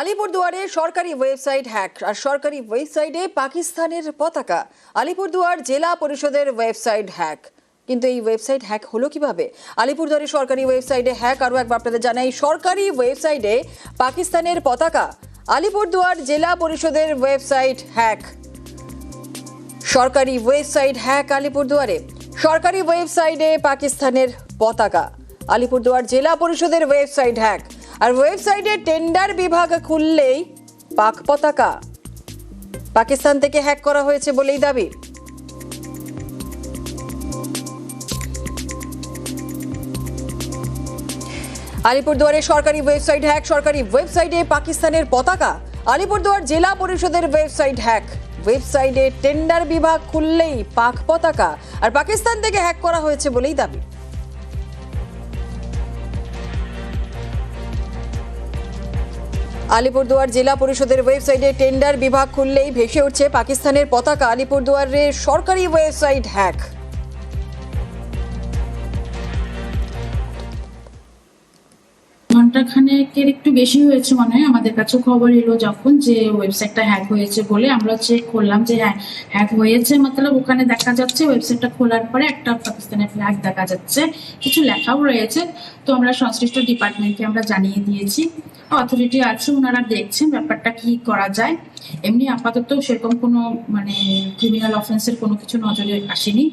আলিপুরদুয়ারে সরকারি website hack, আর সরকারি ওয়েবসাইটে পাকিস্তানের পতাকা। আলিপুরদুয়ার জেলা পরিষদের ওয়েবসাইট হ্যাক। কিন্তু এই ওয়েবসাইট হ্যাক হলো কীভাবে? আলিপুরদুয়ারে সরকারি ওয়েবসাইটে হ্যাক, আরও একবার আপনাদের জানাই, সরকারি ওয়েবসাইটে পাকিস্তানের পতাকা। আলিপুরদুয়ার জেলা পরিষদের ওয়েবসাইট হ্যাক। সরকারি ওয়েবসাইট হ্যাক আলিপুরদুয়ারে। সরকারি ওয়েবসাইটে পাকিস্তানের পতাকা। আলিপুরদুয়ার জেলা পরিষদের ওয়েবসাইট হ্যাক। আর ওয়েবসাইটে টেন্ডার বিভাগ খুললেই পাক পতাকা। পাকিস্তান থেকে হ্যাক করা হয়েছে বলেই দাবি। আলিপুরদুয়ারে সরকারি ওয়েবসাইট হ্যাক। সরকারি ওয়েবসাইটে পাকিস্তানের পতাকা। আলিপুরদুয়ার জেলা পরিষদের ওয়েবসাইট হ্যাক। ওয়েবসাইটে টেন্ডার বিভাগ খুললেই পাক পতাকা। আর পাকিস্তান থেকে হ্যাক করা হয়েছে বলেই দাবি। আলিপুরদুয়ার জেলা পরিষদের ওয়েবসাইটে টেন্ডার বিভাগ খুললেই ভেসে উঠছে পাকিস্তানের পতাকা। আলিপুরদুয়ারের সরকারি ওয়েবসাইট হ্যাক। ঘন্টাখানেকের একটু বেশি হয়েছে মনে হয়। আমাদের কাছে খবর এলো যখন যে ওয়েবসাইটটা হ্যাক হয়েছে বলে আমরা চেক করলাম যে হ্যাঁ হ্যাক হয়েছে। মতলব ওখানে দেখা যাচ্ছে ওয়েবসাইটটা খোলার পরে একটা পাকিস্তানের ফ্ল্যাগ দেখা যাচ্ছে। কিছু লেখাও রয়েছে। তো আমরা সংশ্লিষ্ট ডিপার্টমেন্টকে আমরা জানিয়ে দিয়েছি। অথরিটি আছে ওনারা দেখছেন ব্যাপারটা কি করা যায়। এমনি আপাতত সেরকম কোনো মানে ক্রিমিনাল অফেন্সের কোনো কিছু নজরে আসেনি।